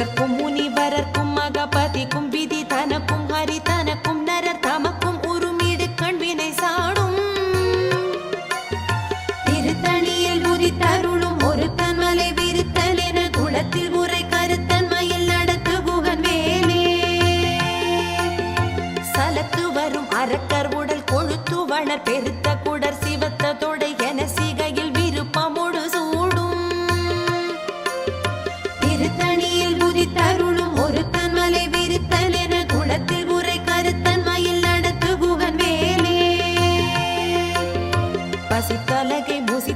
சுரர்க்கும் முனிவரர்க்கும் மகபதிக்கும் விதி தனக்கும் ஹரி தனக்கும் நரர் தமக்கும் உருமீடு கண்வினை சாடும். திருத்தணியில் உதித்தருளும் ஒரு தன்மலை விருத்தல் என குளத்தில் உரை கருத்தன்மையில் நடத்து புகன் வேலே சலத்து வரும் அரக்கர் உடல் கொழுத்து வளர் பெருத்த குடர் சிவத்த தொடை పసి తొలగి ముసి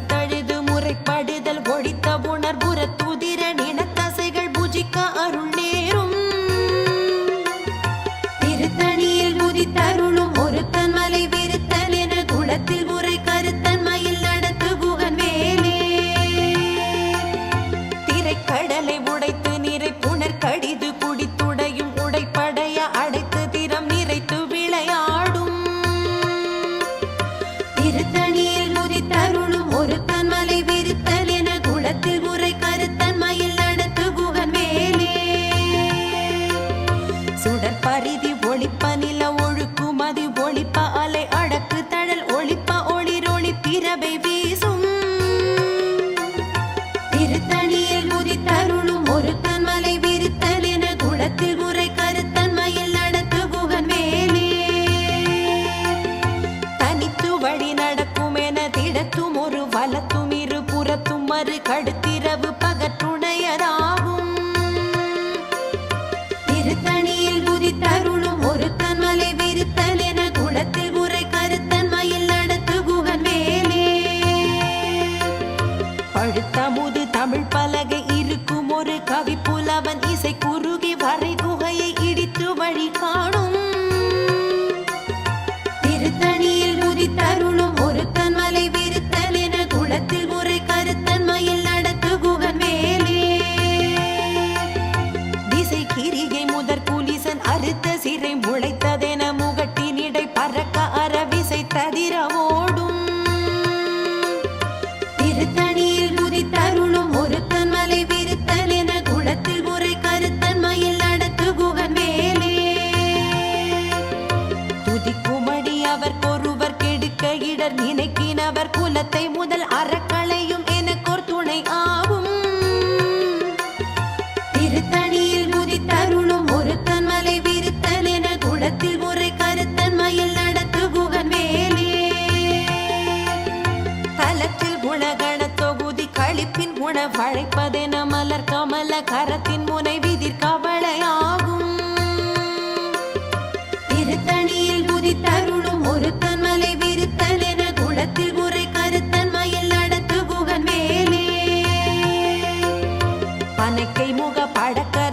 சுடற்பரிதி ஒளிப்பனில பழுத்தமுது தமிழ் பல கெடுக்க நினைக்கினவர் குலத்தை முதல் அறக்கலையும் எனக்கோர் துணை ஆகும். திருத்தணியில் உதித்தருளும் ஒரு தன்மலை விருத்தன் என குளத்தில் உரை கருத்தன்மையில் நடத்து குகன் வேலே தலத்தில் குணகண தொகுதி கழிப்பின் குண வழைப்பதென மலர் கமல கரத்தின் முனை விதிர் கவலையாகும். திருத்தணியில் உதித்தருளும் ஒரு பனைக்கை முக படக்கரட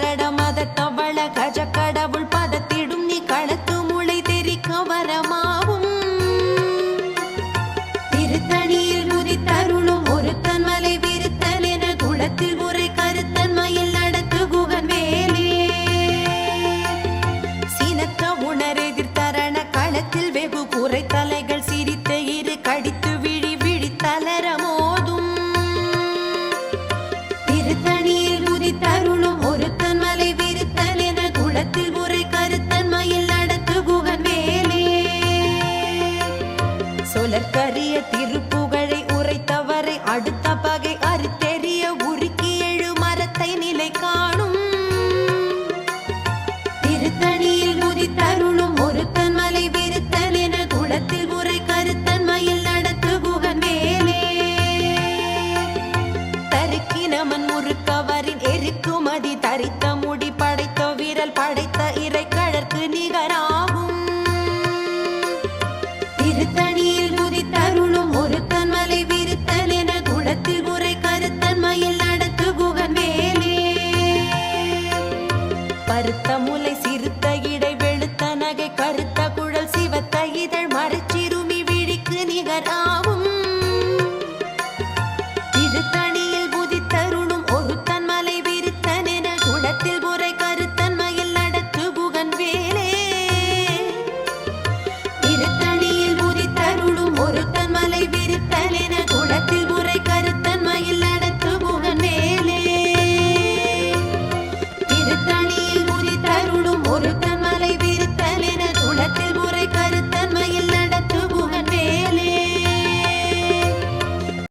திருத்தணியில் உதித்தருளும் ஒரு தன்மலை விருத்தல் என குளத்தில் உரை கருத்தன்மையில் நடத்து குகன் வேலே சொலற்கரிய திருப்புகழை உரைத்தவரை அடுத்த பகை அறுத்தெறிய உருக்கி எழு மரத்தை நிலை காணும். திருத்தணியில் உதித்தருளும் பருத்த முலை சிறுத்த இடை வெளுத்த நகை கருத்த குழல் சிவத்த இதழ் மரச்சிறுமி விழிக்கு நிகரா